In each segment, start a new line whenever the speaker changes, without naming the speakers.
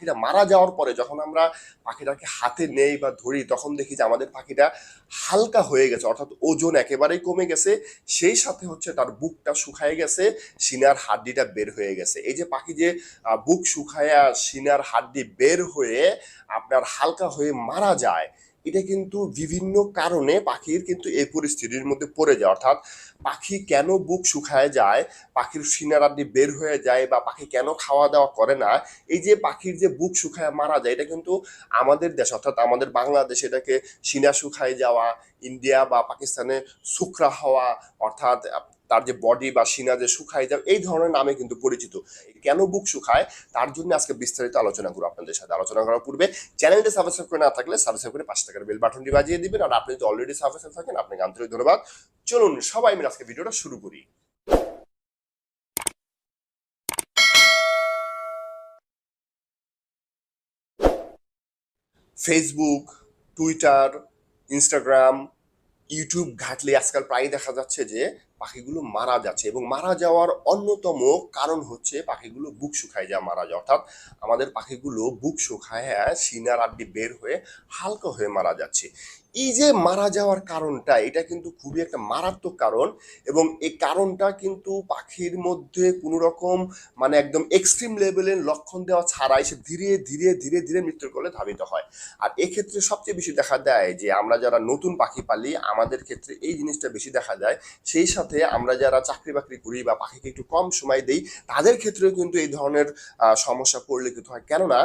পাখিটা মারা যাওয়ার পরে যখন আমরা পাখিটাকে হাতে নেই বা ধরি, তখন দেখি যে আমাদের পাখিটা হালকা হয়ে গেছে, অর্থাৎ ওজন একেবারেই কমে গেছে। সেই সাথে হচ্ছে তার বুকটা শুকায় গেছে, সিনার হাড্ডিটা বের হয়ে গেছে। এই যে পাখি যে বুক শুকায়া সিনার হাড্ডি বের হয়ে আপনার হালকা হয়ে মারা যায় এটা কিন্তু বিভিন্ন কারণে পাখির কিন্তু এই পরিস্থিতির মধ্যে পড়ে যায়। অর্থাৎ পাখি কেন বুক শুকায় যায়, পাখির সিনার হাড্ডি বের হয়ে যায় বা পাখি কেন খাওয়া দাওয়া করে না, এই যে পাখির যে বুক শুকায় মারা যায়, এটা কিন্তু আমাদের দেশ, অর্থাৎ আমাদের বাংলাদেশে এটাকে সিনা শুকায় যাওয়া, ইন্ডিয়া বা পাকিস্তানে শুকরা হওয়া, অর্থাৎ তার যে বডি বা সিনা যে শুকায় যাওয়া এই ধরনের নামে কিন্তু পরিচিত। কেন বুক শুকায়? তার জন্য আজকে বিস্তারিত আলোচনা করব আপনাদের সাথে। আলোচনা করার পূর্বে চ্যানেলটি সাবস্ক্রাইব করে না থাকলে সাবস্ক্রাইব করে পাশে থাকার বেল বাটনটি বাজিয়ে দিবেন। আর আপনি যদি অলরেডি সাবস্ক্রাইব থাকেন, আপনাকে আন্তরিক ধন্যবাদ। চলুন, সবাই মিলে আজকে ভিডিওটা শুরু করি। ফেসবুক টুইটার ইনস্টাগ্রাম ইউটিউব ঘাটলে আজকাল প্রায় দেখা যাচ্ছে যে পাখিগুলো মারা যাচ্ছে এবং মারা যাওয়ার অন্যতম কারণ হচ্ছে পাখিগুলো বুক শুকায় যা মারা যায়। অর্থাৎ আমাদের পাখিগুলো বুক শুকায়, সিনার আড্ডি বের হয়ে হালকা হয়ে মারা যাচ্ছে। এই যে মারা যাওয়ার কারণটা, এটা কিন্তু খুবই একটা মারাত্মক কারণ এবং এই কারণটা কিন্তু পাখির মধ্যে কোনো রকম মানে একদম এক্সট্রিম লেভেলের লক্ষণ দেওয়া ছাড়াই সে ধীরে ধীরে ধীরে ধীরে মৃত্যুর কোলে ধাবিত হয়। আর এক্ষেত্রে সবচেয়ে বেশি দেখা দেয় যে আমরা যারা নতুন পাখি পালি, আমাদের ক্ষেত্রে এই জিনিসটা বেশি দেখা যায় সেই সাথে আমরা যারা চাকরি বাকরি করি বা পাখিকে একটু কম সময় দেই, তাদের ক্ষেত্রেও কিন্তু এই ধরনের সমস্যা পরিলক্ষিত হয়। কেননা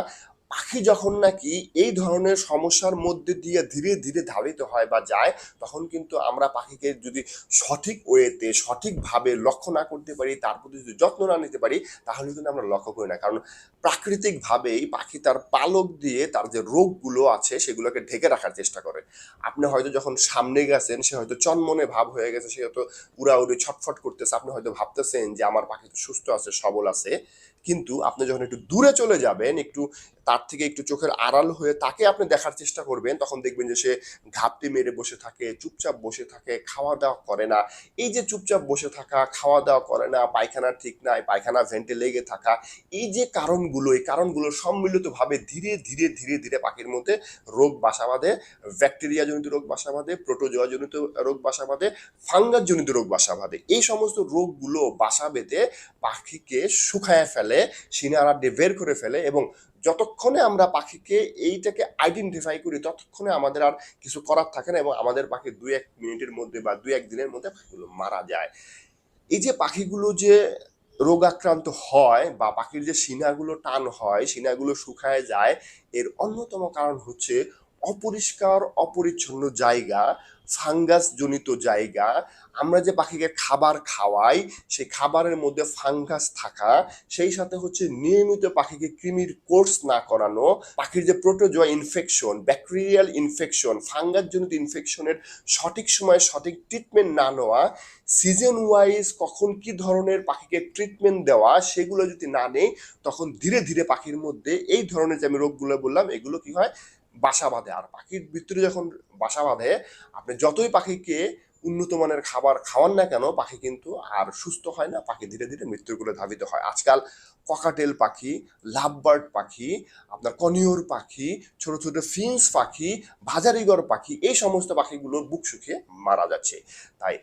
পাখি যখন নাকি এই ধরনের সমস্যার মধ্যে দিয়ে ধীরে ধীরে ধাবিত হয় বা যায়, তখন কিন্তু আমরা পাখিকে যদি সঠিক ওয়েতে, সঠিকভাবে লক্ষ্য না করতে পারি, তার প্রতি যদি যত্ন না নিতে পারি, তাহলে কিন্তু আমরা লক্ষ্য করি না। কারণ প্রাকৃতিকভাবেই পাখি তার পালক দিয়ে তার যে রোগগুলো আছে সেগুলোকে ঢেকে রাখার চেষ্টা করে। আপনি হয়তো যখন সামনে গেছেন, সে হয়তো চনমনে ভাব হয়ে গেছে, সে হয়তো উড়াউড়ি ছটফট করতেছে। আপনি হয়তো ভাবতেছেন যে, আমার পাখি তো সুস্থ আছে, সবল আছে। কিন্তু আপনি যখন একটু দূরে চলে যাবেন, একটু তার থেকে একটু চোখের আড়াল হয়ে তাকে আপনি দেখার চেষ্টা করবেন, তখন দেখবেন যে, সে ঘাপটি মেরে বসে থাকে, চুপচাপ বসে থাকে খাওয়া দাওয়া করে না। এই যে চুপচাপ বসে থাকা খাওয়া দাওয়া করে না পায়খানা ঠিক নাই পায়খানা ভেন্টে লেগে থাকা, এই যে কারণগুলো এই কারণগুলো সম্মিলিতভাবে ধীরে ধীরে ধীরে ধীরে পাখির মধ্যে রোগ বাসা বাঁধে ব্যাকটেরিয়া জনিত রোগ বাসা বাঁধে প্রোটোজোয়া জনিত রোগ বাসা বাঁধে ফাঙ্গাস জনিত রোগ বাসা বাঁধে। এই সমস্ত রোগগুলো বাসা বেঁধে পাখিকে শুকায় ফেলে সিনারাড্ডে বের করে ফেলে এবং যতক্ষণে আমরা পাখিকে এইটাকে আইডেন্টিফাই করি, ততক্ষণে আমাদের আর কিছু করার থাকে না এবং আমাদের পাখি দুই এক মিনিটের মধ্যে বা দুই এক দিনের মধ্যে পাখিগুলো মারা যায়। এই যে পাখিগুলো যে রোগাক্রান্ত হয় বা পাখির যে সিনাগুলো টান হয়, সিনাগুলো শুকায় যায়, এর অন্যতম কারণ হচ্ছে অপরিষ্কার, অপরিচ্ছন্ন জায়গা ফাঙ্গাস জনিত জায়গা। আমরা যে পাখিকে খাবার খাওয়াই সেই খাবারের মধ্যে ফাঙ্গাস থাকা, সেই সাথে হচ্ছে নিয়মিত পাখিকে কৃমির কোর্স না করানো, পাখির যে protozoa infection bacterial infection fungus জনিত ইনফেকশনের সঠিক সময়ে সঠিক ট্রিটমেন্ট না নেওয়া সিজন ওয়াইজ কখন কি ধরনের পাখিকে ট্রিটমেন্ট দেওয়া, সেগুলো যদি না নেই, তখন ধীরে ধীরে পাখির মধ্যে এই ধরনের যে আমি রোগগুলো বললাম, এগুলো কি হয় বাসা বাঁধে। আর পাখির ভিতরে যখন বাসা বাঁধে, আপনি যতই পাখিকে উন্নত মানের খাবার খাওয়ান না কেন, পাখি কিন্তু আর সুস্থ হয় না, পাখি ধীরে ধীরে মৃত্যুর কোলে ধাবিত হয়। আজকাল ককাটেল পাখি, লাভবার্ড পাখি, আপনার কনিয়র পাখি, ছোট ছোট ফিন্স পাখি ভাজারিগর পাখি, এই সমস্ত পাখিগুলো বুক শুকিয়ে মারা যাচ্ছে। তাই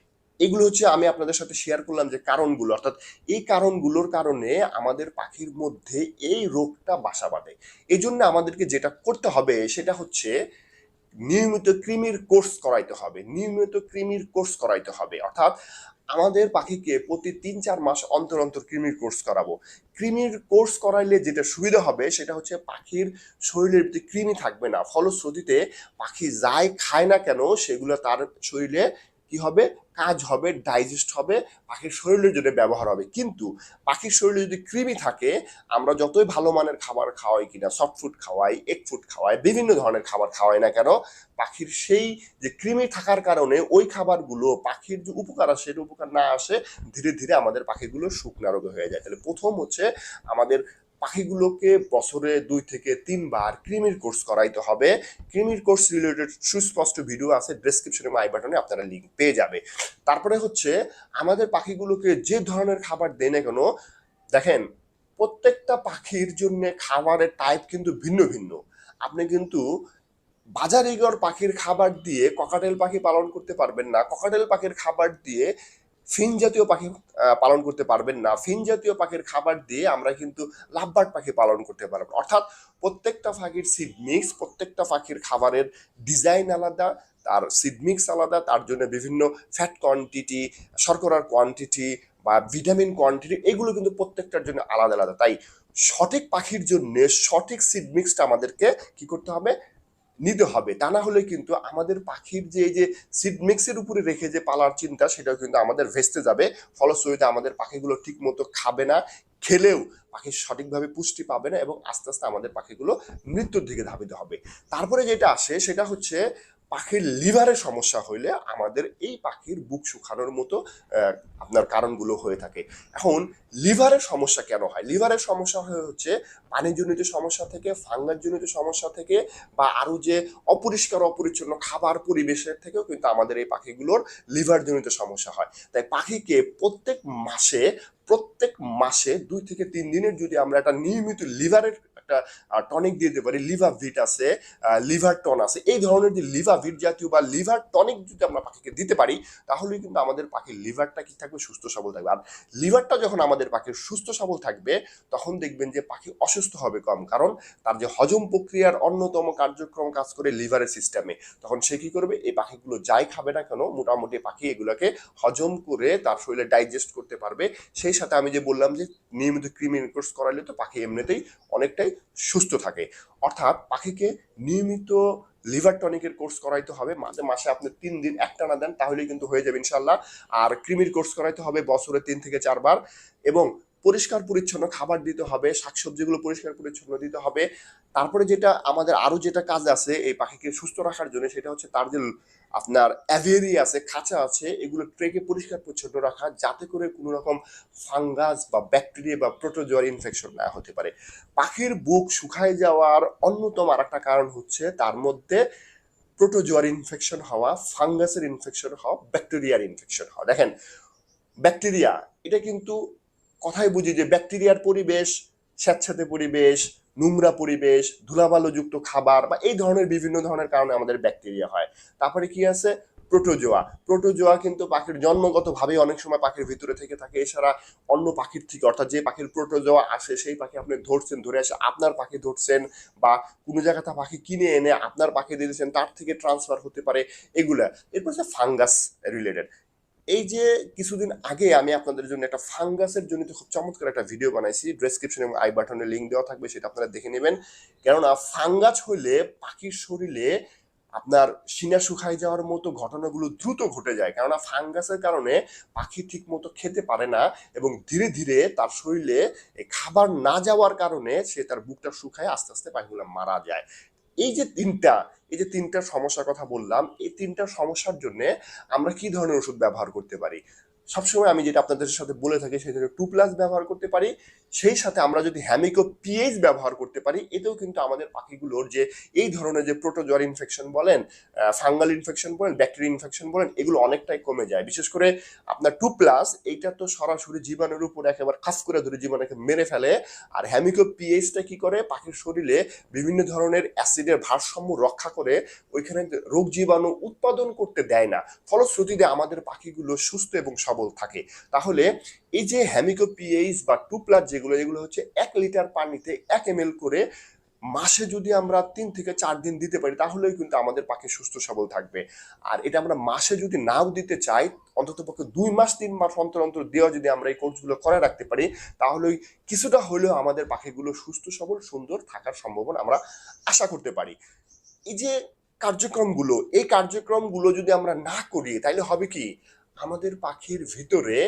এগুলো হচ্ছে আমি আপনাদের সাথে শেয়ার করলাম যে কারণগুলো। অর্থাৎ এই কারণগুলোর কারণে আমাদের পাখির মধ্যে এই রোগটা বাসা বাঁধে। এই জন্য আমাদেরকে যেটা করতে হবে সেটা হচ্ছে নিয়মিত কৃমির কোর্স করাইতে হবে। নিয়মিত কৃমির কোর্স করাইতে হবে। অর্থাৎ আমাদের পাখিকে প্রতি তিন চার মাস অন্তর অন্তর কৃমির কোর্স করাবো। কৃমির কোর্স করাইলে যেটা সুবিধা হবে সেটা হচ্ছে পাখির শরীরের ভিতরে কৃমি থাকবে না। ফলশ্রুতিতে পাখি যাই খায় না কেন সেগুলো তার শরীরে কি হবে? কাজ হবে ডাইজেস্ট হবে, পাখির শরীরের জন্য ব্যবহার হবে। কিন্তু পাখির শরীরে যদি কৃমি থাকে, আমরা যতই ভালো মানের খাবার খাওয়াই কিনা সফট ফুড খাওয়াই এগ ফুড খাওয়াই, বিভিন্ন ধরনের খাবার খাওয়াই না কেন, পাখির সেই যে কৃমি থাকার কারণে ওই খাবারগুলো পাখির যে উপকার আসে, সেটা উপকার না আসে, ধীরে ধীরে আমাদের পাখিগুলো শুকনা রোগে হয়ে যায়। তাহলে প্রথম হচ্ছে আমাদের পাখিগুলোকে বছরে দুই থেকে তিনবার কৃমির কোর্স করাইতে হবে। কৃমির কোর্স রিলেটেড সুস্পষ্ট ভিডিও আছে ডেসক্রিপশনে আই বাটনে আপনারা লিঙ্ক পেয়ে যাবে। তারপরে হচ্ছে, আমাদের পাখিগুলোকে যে ধরনের খাবার দেয় না কেন, দেখেন, প্রত্যেকটা পাখির জন্য খাবারের টাইপ কিন্তু ভিন্ন ভিন্ন। আপনি কিন্তু বাজারিগর পাখির খাবার দিয়ে ককাটেল পাখি পালন করতে পারবেন না। ককাটেল পাখির খাবার দিয়ে ফিন জাতীয় পাখি পালন করতে পারবেন না। ফিন জাতীয় পাখির খাবার দিয়ে আমরা কিন্তু লাভবার্ড পাখি পালন করতে পারব। অর্থাৎ প্রত্যেকটা পাখির সিড মিক্স প্রত্যেকটা পাখির খাবারের ডিজাইন আলাদা, তার সিড মিক্স আলাদা, তার জন্য বিভিন্ন ফ্যাট কোয়ান্টিটি শর্করার কোয়ান্টিটি বা ভিটামিন কোয়ান্টিটি এগুলো কিন্তু প্রত্যেকটার জন্য আলাদা আলাদা। তাই সঠিক পাখির জন্য সঠিক সিড মিক্সটা আমাদেরকে কি করতে হবে? নিতে হবে। তা না হলে কিন্তু আমাদের পাখির যে যে সিড মিক্সের উপরে রেখে যে পালার চিন্তা, সেটাও কিন্তু আমাদের ভেস্তে যাবে। ফলশ্রুতিতে আমাদের পাখিগুলো ঠিক মতো খাবে না, খেলেও পাখি সঠিকভাবে পুষ্টি পাবে না এবং আস্তে আস্তে আমাদের পাখিগুলো মৃত্যুর দিকে ধাবিত হবে। তারপরে যেটা আসে, সেটা হচ্ছে পাখির লিভারের সমস্যা হইলে আমাদের এই পাখির বুক শুকানোর মতো আপনার কারণগুলো হয়ে থাকে। এখন লিভারের সমস্যা কেন হয়? লিভারের সমস্যা হয়ে হচ্ছে পানিজনিত সমস্যা থেকে, ফাঙ্গাসজনিত সমস্যা থেকে, বা আরও যে অপরিষ্কার অপরিচ্ছন্ন খাবার পরিবেশের থেকেও কিন্তু আমাদের এই পাখিগুলোর লিভারজনিত সমস্যা হয়। তাই পাখিকে প্রত্যেক মাসে প্রত্যেক মাসে দুই থেকে তিন দিনের যদি আমরা একটা নিয়মিত লিভারের একটা টনিক দিয়ে দিতে পারি, লিভার ভিট আছে লিভার টন আছে, এই ধরনের যে লিভার ভিট জাতীয় বা লিভার টনিক যদি আমরা পাখিকে দিতে পারি, তাহলেই কিন্তু আমাদের পাখির লিভারটা কি থাকবে, সুস্থ সবল থাকবে। আর লিভারটা যখন আমাদের পাখির সুস্থ সবল থাকবে, তখন দেখবেন যে পাখি অসুস্থ হবে কম, কারণ তার যে হজম প্রক্রিয়ার অন্যতম কার্যক্রম কাজ করে লিভারের সিস্টেমে তখন সে কি করবে, এই পাখিগুলো যাই খাবে না কেন, মোটামুটি পাখি এগুলোকে হজম করে তার শরীরে ডাইজেস্ট করতে পারবে, সেই সাথে আমি যে বললাম যে নিয়মিত ক্রিমি কোর্স করালে তো পাখি এমনিতেই অনেকটাই সুস্থ থাকে। অর্থাৎ পাখিকে নিয়মিত লিভার টনিকের কোর্স করাইতে হবে, মাঝে মাসে আপনি তিন দিন একটা না দেন, তাহলেই কিন্তু হয়ে যাবে ইনশাল্লাহ আর ক্রিমির কোর্স করাইতে হবে, বছরে তিন থেকে চারবার এবং পরিষ্কার পরিচ্ছন্ন খাবার দিতে হবে, শাকসবজিগুলো পরিষ্কার পরিচ্ছন্ন দিতে হবে। তারপরে যেটা, আমাদের আরও যেটা কাজ আছে এই পাখিকে সুস্থ রাখার জন্য, সেটা হচ্ছে তার যে আপনার অ্যাভেরি আছে খাঁচা আছে, এগুলো ট্রেকে পরিষ্কার পরিচ্ছন্ন রাখা যাতে করে কোনো রকম ফাঙ্গাস বা ব্যাকটেরিয়া বা প্রোটোজোয়ার ইনফেকশন না হতে পারে। পাখির বুক শুকায় যাওয়ার অন্যতম আর একটা কারণ হচ্ছে তার মধ্যে প্রোটোজোয়ার ইনফেকশন হওয়া, ফাঙ্গাসের ইনফেকশন হওয়া, ব্যাকটেরিয়ার ইনফেকশন হওয়া। দেখেন, ব্যাকটেরিয়া, এটা কিন্তু কথাই বুঝি যে ব্যাকটেরিয়ার পরিবেশ, স্যাঁতস্যাঁতে পরিবেশ নোংরা পরিবেশ, ধুলাবালুযুক্ত খাবার বা এই ধরনের বিভিন্ন ধরনের কারণে আমাদের ব্যাকটেরিয়া হয়। তারপরে কি আছে? প্রোটোজোয়া। প্রোটোজোয়া কিন্তু পাখির জন্মগতভাবে অনেক সময় পাখির ভিতরে থেকে থাকে। এছাড়া অন্য পাখির থেকে, অর্থাৎ যে পাখির প্রোটোজোয়া আসে, সেই পাখি আপনি ধরছেন, ধরে আসে, আপনার পাখি ধরছেন বা কোনো জায়গাতে পাখি কিনে এনে আপনার পাখি দিয়ে দিয়েছেন, তার থেকে ট্রান্সফার হতে পারে এগুলা। এরপর হচ্ছে ফাঙ্গাস রিলেটেড এই যে কিছুদিন আগে আমি আপনাদের জন্য একটা ফাঙ্গাসের জন্য খুব চমৎকার একটা ভিডিও বানাইছি ডেসক্রিপশন এবং আই বাটনে লিঙ্ক দেওয়া থাকবে, সেটা আপনারা দেখে নেবেন। কেননা ফাঙ্গাস হইলে পাখির শরীরে আপনার সিনা শুকাই যাওয়ার মতো ঘটনাগুলো দ্রুত ঘটে যায়। কেননা ফাঙ্গাসের কারণে পাখি ঠিক মতো খেতে পারে না এবং ধীরে ধীরে তার শরীরে খাবার না যাওয়ার কারণে সে তার বুকটা শুকায়, আস্তে আস্তে পাখিগুলো মারা যায়। এই যে তিনটা, এই যে তিনটা সমস্যার কথা বললাম, এই তিনটা সমস্যার জন্য আমরা কি ধরনের ওষুধ ব্যবহার করতে পারি? সবসময় আমি যেটা আপনাদের সাথে বলে থাকি জন্য টু প্লাস ব্যবহার করতে পারি। সেই সাথে আমরা যদি হ্যামিকো পিএইচ ব্যবহার করতে পারি, এতেও কিন্তু আমাদের পাখিগুলোর যে এই ধরনের যে প্রোটোজোয়ার ইনফেকশন বলেন ফাঙ্গাল ইনফেকশন বলেন ব্যাকটেরিয়া ইনফেকশন বলেন, এগুলো অনেকটাই কমে যায়। বিশেষ করে আপনার টু প্লাস এইটা তো সরাসরি জীবাণুর উপর একেবারে খাস করে ধরে জীবাণুকে মেরে ফেলে। আর হ্যামিকো পিএইচটা কি করে? পাখির শরীরে বিভিন্ন ধরনের অ্যাসিডের ভারসাম্য রক্ষা করে, ওইখানে রোগ জীবাণু উৎপাদন করতে দেয় না। ফলশ্রুতিতে আমাদের পাখিগুলো সুস্থ এবং সবল থাকে। তাহলে এই যে হ্যামিকো পিএইচ বা টু যেগুলো, এগুলো হচ্ছে এক লিটার পানিতে এক এম করে মাসে যদি আমরা তিন থেকে চার দিন দিতে পারি, তাহলেই কিন্তু আমাদের পাখি সুস্থ সবল থাকবে। আর এটা আমরা মাসে যদি নাও দিতে চাই অন্তত পক্ষে দুই মাস, তিন মাস অন্তর অন্তর দেওয়া যদি আমরা এই কোর্সগুলো করে রাখতে পারি তাহলে কিছুটা হলেও আমাদের পাখিগুলো সুস্থ, সবল, সুন্দর থাকার সম্ভাবনা আমরা আশা করতে পারি। এই যে কার্যক্রমগুলো, এই কার্যক্রমগুলো যদি আমরা না করি, তাহলে হবে কি? আমাদের পাখির ভিতরে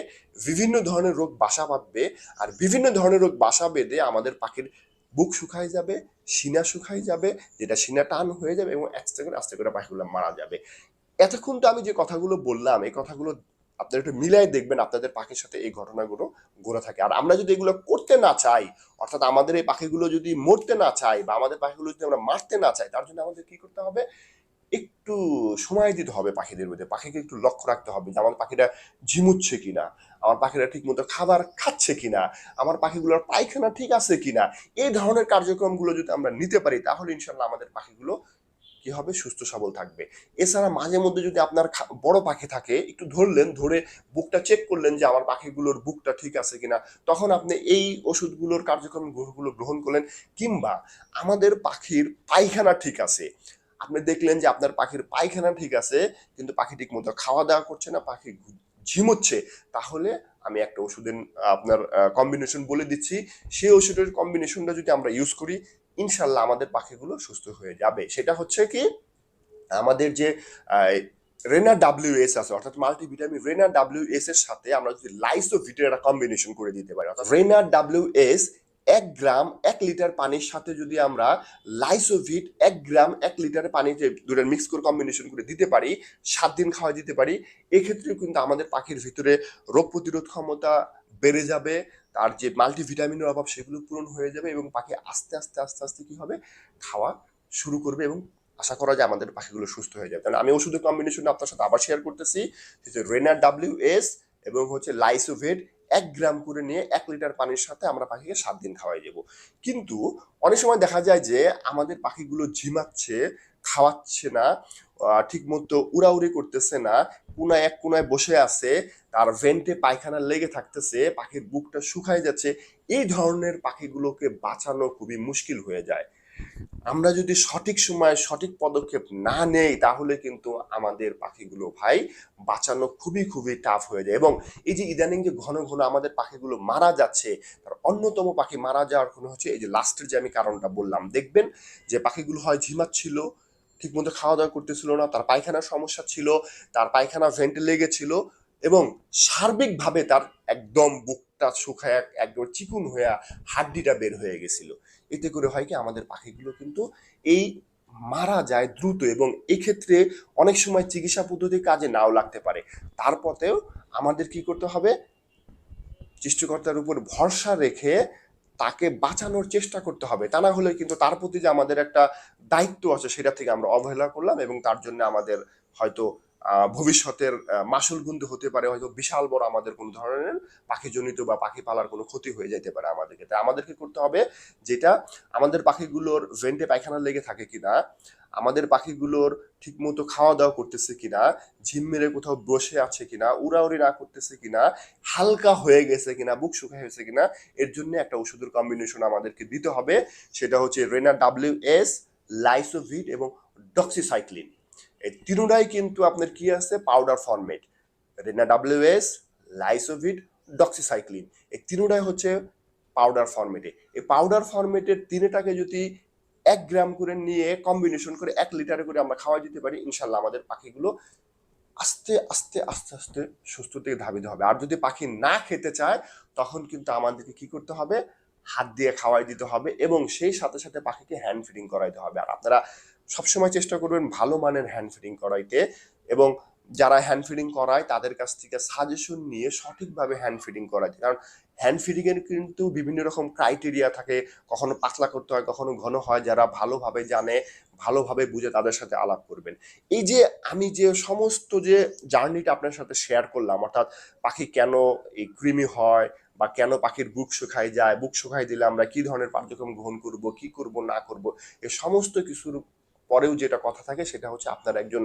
বিভিন্ন ধরনের রোগ বাসা বাঁধবে আর বিভিন্ন ধরনের রোগ বাসা বেঁধে আমাদের পাখির বুক শুকায় যাবে, সিনা শুকায় যাবে, যেটা সিনা টান হয়ে যাবে এবং আস্তে করে আস্তে করে পাখিগুলো মারা যাবে। এতক্ষণ তো আমি যে কথাগুলো বললাম, এই কথাগুলো আপনারা একটু মিলাই দেখবেন, আপনাদের পাখির সাথে এই ঘটনাগুলো ঘুরে থাকে। আর আমরা যদি এগুলো করতে না চাই, অর্থাৎ আমাদের এই পাখিগুলো যদি মরতে না চাই বা আমাদের পাখিগুলো যদি আমরা মারতে না চাই, তার জন্য আমাদের কি করতে হবে? একটু সময় দিতে হবে পাখিদের মধ্যে। পাখিকে একটু লক্ষ্য রাখতে হবে যে, আমার পাখিরা ঝিমুচ্ছে কিনা? আমার পাখিরা ঠিক মতো খাবার খাচ্ছে কিনা? আমার পাখিগুলোর পায়খানা ঠিক আছে কিনা? এই ধরনের কার্যক্রমগুলো যদি আমরা নিতে পারি, তাহলে ইনশাল্লাহ আমাদের পাখিগুলো কি হবে? সুস্থ, সবল থাকবে। এছাড়া মাঝে মধ্যে যদি আপনার বড় পাখি থাকে, একটু ধরলেন, ধরে বুকটা চেক করলেন যে, আমার পাখিগুলোর বুকটা ঠিক আছে কিনা, তখন আপনি এই ওষুধগুলোর কার্যক্রম গ্রহণ করলেন, কিংবা আমাদের পাখির পায়খানা ঠিক আছে। আপনি দেখলেন যে আপনার পাখির পায়খানা ঠিক আছে, কিন্তু পাখি ঠিক মতো খাওয়া দাওয়া করছে না, পাখি ঝিমোচ্ছে। তাহলে আমি একটা ওষুধের আপনার কম্বিনেশন বলে দিচ্ছি। সেই ওষুধের কম্বিনেশনটা যদি আমরা ইউজ করি ইনশাল্লাহ আমাদের পাখিগুলো সুস্থ হয়ে যাবে। সেটা হচ্ছে কি, আমাদের যে রেনা ডাব্লিউ এস আছে, অর্থাৎ মাল্টিভিটামিন রেনা ডাব্লিউ এস এর সাথে আমরা যদি লাইসোভিটের একটা কম্বিনেশন করে দিতে পারি, অর্থাৎ রেনা ডাব্লিউ এস এক গ্রাম এক লিটার পানির সাথে যদি আমরা লাইসোভিট এক গ্রাম এক লিটার পানিতে দুটো মিক্স করে কম্বিনেশন করে দিতে পারি, সাত দিন খাওয়া দিতে পারি, এক্ষেত্রেও কিন্তু আমাদের পাখির ভিতরে রোগ প্রতিরোধ ক্ষমতা বেড়ে যাবে, তার যে মাল্টিভিটামিনের অভাব সেগুলো পূরণ হয়ে যাবে এবং পাখি আস্তে আস্তে আস্তে আস্তে কি হবে? খাওয়া শুরু করবে এবং আশা করা যায় আমাদের পাখিগুলো সুস্থ হয়ে যাবে। তাহলে আমি ওষুধের কম্বিনেশন আপনার সাথে আবার শেয়ার করতেছি রেনার ডাব্লিউ এস এবং হচ্ছে লাইসোভেট এক গ্রাম করে নিয়ে এক লিটার পানির সাথে আমরা পাখিকে সাত দিন খাওয়াই দেবো। কিন্তু অনেক সময় দেখা যায় যে আমাদের পাখিগুলো ঝিমাচ্ছে, খাওয়াচ্ছে না ঠিক মতো উড়াউড়ি করতেছে না, কোনায় এক কোনায় বসে আছে, তার ভেন্টে পায়খানা লেগে থাকতেছে, পাখির বুকটা শুকায় যাচ্ছে, এই ধরনের পাখিগুলোকে বাঁচানো খুবই মুশকিল হয়ে যায়। আমরা যদি সঠিক সময়ে সঠিক পদক্ষেপ না নেই, তাহলে কিন্তু আমাদের পাখিগুলো ভাই বাঁচানো খুবই খুবই টাফ হয়ে যায়। এবং এই যে ইদানিং যে ঘন ঘন আমাদের পাখিগুলো মারা যাচ্ছে, তার অন্যতম পাখি মারা যাওয়ার কোনো হচ্ছে, এই যে লাস্টের যে আমি কারণটা বললাম, দেখবেন যে পাখিগুলো হয় ঝিমাচ্ছিল, ঠিকমতো খাওয়া দাওয়া করতেছিল না, তার পায়খানার সমস্যা ছিল, তার পায়খানা ভেন্টে লেগেছিল এবং সার্বিকভাবে তার একদম বুকটা শুকায় একদম চিকুন হয়ে হাড্ডিটা বের হয়ে গেছিল। এতে করে হয় কি, আমাদের পাখিগুলো কিন্তু এই মারা যায় দ্রুত এবং এক্ষেত্রে অনেক সময় চিকিৎসা পদ্ধতি কাজে নাও লাগতে পারে। তারপরেও আমাদের কি করতে হবে? সৃষ্টিকর্তার উপর ভরসা রেখে তাকে বাঁচানোর চেষ্টা করতে হবে। তা না হলে কিন্তু তার প্রতি যে আমাদের একটা দায়িত্ব আছে, সেটা থেকে আমরা অবহেলা করলাম এবং তার জন্য আমাদের হয়তো ভবিষ্যতের মাসুল কিন্তু হতে পারে, হয়তো বিশাল বড় আমাদের কোন ধরনের পাখিজনিত বা পাখি পালার কোনো ক্ষতি হয়ে যেতে পারে আমাদেরকে। তাই আমাদেরকে করতে হবে যেটা আমাদের পাখিগুলোর ভেন্টে পায়খানা লেগে থাকে কিনা, আমাদের পাখিগুলোর ঠিকমতো খাওয়া দাওয়া করতেছে কিনা, ঝিম মেরে কোথাও বসে আছে কিনা, উড়াউড়ি না করতেছে কিনা, হালকা হয়ে গেছে কিনা, বুক শুকা হয়েছে কিনা, এর জন্য একটা ওষুধের কম্বিনেশন আমাদেরকে দিতে হবে। সেটা হচ্ছে রেনা ডাব্লিউ এস লাইসোভিট এবং ডক্সিসাইক্লিন এই তিনটাই কিন্তু আপনার কি আছে? Powder format Rena W S Lysovit doxycycline এই তিনটাই হচ্ছে পাউডার ফরমেটে এই পাউডার ফরমেটের তিনটাকে যদি এক গ্রাম করে নিয়ে কম্বিনেশন করে এক লিটারে করে আমরা খাওয়া দিতে পারি, ইনশাল্লাহ আমাদের পাখিগুলো আস্তে আস্তে আস্তে আস্তে সুস্থ থেকে ধাবিত হবে। আর যদি পাখি না খেতে চায়, তখন কিন্তু আমাদেরকে কি করতে হবে? হাত দিয়ে খাওয়াই দিতে হবে এবং সেই সাথে সাথে পাখিকে হ্যান্ড ফিডিং করাইতে হবে। আর আপনারা সবসময় চেষ্টা করবেন ভালো মানের হ্যান্ড ফিডিং করাইতে এবং যারা হ্যান্ড ফিডিং করায় তাদের কাছ থেকে সাজেশন নিয়ে সঠিকভাবে হ্যান্ড ফিডিং করাইতে। কারণ হ্যান্ড ফিডিং এর কিন্তু বিভিন্ন রকম ক্রাইটেরিয়া থাকে। কখনো পাতলা করতে হয়, কখনো ঘন হয়। যারা ভালোভাবে জানে, ভালোভাবে বুঝে তাদের সাথে আলাপ করবেন। এই যে আমি যে সমস্ত যে জার্নিটা আপনার সাথে শেয়ার করলাম, অর্থাৎ পাখি কেন এই কৃমি হয় বা কেন পাখির বুক শুকায় যায়, বুক শুকাই দিলে আমরা কি ধরনের কার্যক্রম গ্রহণ করব, কি করব, না করব, এ সমস্ত কিছুর পরেও যেটা কথা থাকে সেটা হচ্ছে আপনারা একজন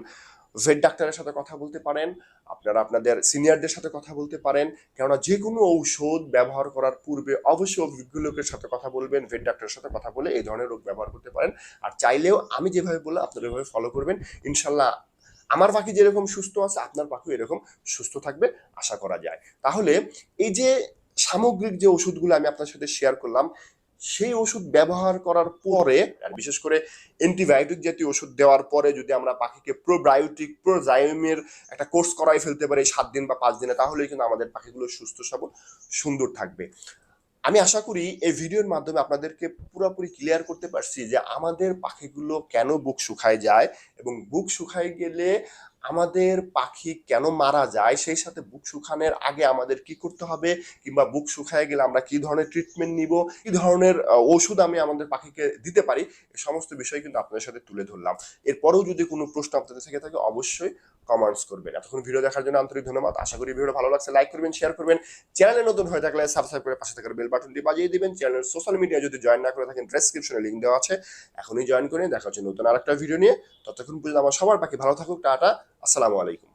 ভেট ডাক্তারের সাথে কথা বলতে পারেন, আপনারা আপনাদের সিনিয়রদের সাথে কথা বলতে পারেন, কেননা যে কোনো ঔষধ ব্যবহার করার পূর্বে অবশ্যই অভিজ্ঞ লোকের সাথে কথা বলবেন ভেট ডাক্তারের সাথে কথা বলে এই ধরনের রোগ ব্যবহার করতে পারেন। আর চাইলেও আমি যেভাবে বললাম, আপনারা এভাবে ফলো করবেন। ইনশাল্লাহ আমার পাখি যেরকম সুস্থ আছে, আপনার পাখিও এরকম সুস্থ থাকবে আশা করা যায়। তাহলে এই যে সামগ্রিক যে ওষুধগুলো আমি আপনার সাথে শেয়ার করলাম সেই ওষুধ ব্যবহার করার পরে বিশেষ করে অ্যান্টিবায়োটিক জাতীয় ওষুধ দেওয়ার পরে যদি আমরা পাখিকে প্রোবায়োটিক প্রোজাইমের একটা কোর্স করাই ফেলতে পারি সাত দিন বা পাঁচ দিনে, তাহলেই কিন্তু আমাদের পাখিগুলো সুস্থ, সবল, সুন্দর থাকবে। আমি আশা করি এই ভিডিওর মাধ্যমে আপনাদেরকে পুরোপুরি ক্লিয়ার করতে পারছি যে আমাদের পাখিগুলো কেন বুক শুকায় যায় এবং বুক শুকায় গেলে আমাদের পাখি কেন মারা যায়, সেই সাথে বুক শুকানোর আগে আমাদের কি করতে হবে কিংবা বুক শুকায় গেলে আমরা কি ধরনের ট্রিটমেন্ট নিব, কি ধরনের ওষুধ আমি আমাদের পাখিকে দিতে পারি সমস্ত বিষয় কিন্তু আপনাদের সাথে তুলে ধরলাম। এরপরেও যদি কোনো প্রশ্ন আপনাদের থেকে থাকে, অবশ্যই কমেন্টস করবেন। এতক্ষণ ভিডিও দেখার জন্য আন্তরিক ধন্যবাদ। আশা করি ভিডিও ভালো লাগছে লাইক করবেন শেয়ার করবেন। চ্যানেলে নতুন হয়ে থাকলে সাবস্ক্রাইব করে পাশে থাকার বেল বাটনটি বাজিয়ে দিবেন। চ্যানেলের সোশ্যাল মিডিয়া যদি জয়েন না করে থাকেন ডেসক্রিপশনে লিঙ্ক দেওয়া আছে। এখনই জয়েন করে দেখা হচ্ছে নতুন আরেকটা ভিডিও নিয়ে। ততক্ষণ পর্যন্ত আমার সবার পাখি ভালো থাকুক, টাটা, আসসালামু আলাইকুম।